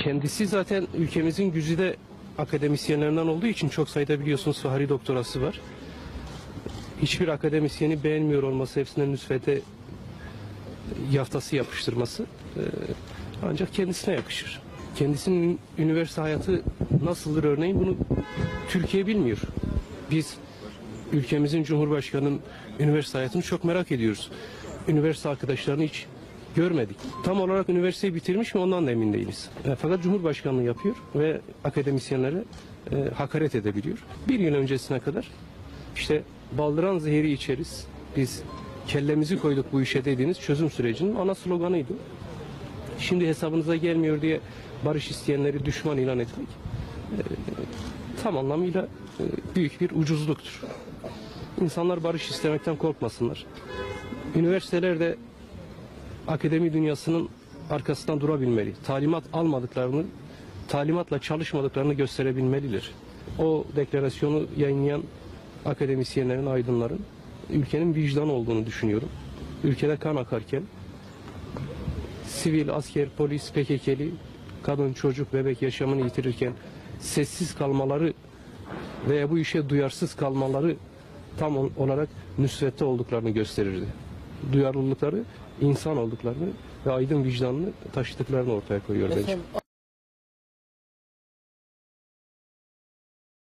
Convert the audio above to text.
Kendisi zaten ülkemizin güzide akademisyenlerinden olduğu için çok sayıda biliyorsunuz Fahri doktorası var. Hiçbir akademisyeni beğenmiyor olması, hepsine nüsfete yaftası yapıştırması e, ancak kendisine yakışır. Kendisinin üniversite hayatı nasıldır örneğin bunu Türkiye bilmiyor. Biz ülkemizin Cumhurbaşkanı'nın üniversite hayatını çok merak ediyoruz. Üniversite arkadaşlarını hiç görmedik. Tam olarak üniversiteyi bitirmiş mi ondan da emin değiliz. E, Fakat Cumhurbaşkanlığı yapıyor ve akademisyenlere e, hakaret edebiliyor. Bir yıl öncesine kadar işte baldıran zehri içeriz. Biz kellemizi koyduk bu işe dediğiniz çözüm sürecinin ana sloganıydı. Şimdi hesabınıza gelmiyor diye barış isteyenleri düşman ilan etmek e, tam anlamıyla e, büyük bir ucuzluktur. İnsanlar barış istemekten korkmasınlar. Üniversitelerde akademi dünyasının arkasından durabilmeli. Talimat almadıklarını, talimatla çalışmadıklarını gösterebilmelidir. O deklarasyonu yayınlayan akademisyenlerin, aydınların ülkenin vicdan olduğunu düşünüyorum. Ülkede kan akarken sivil, asker, polis, PKK'li, kadın, çocuk, bebek yaşamını yitirirken sessiz kalmaları veya bu işe duyarsız kalmaları tam ol- olarak nüsvette olduklarını gösterirdi. Duyarlılıkları insan olduklarını ve aydın vicdanını taşıdıklarını ortaya koyuyor bence.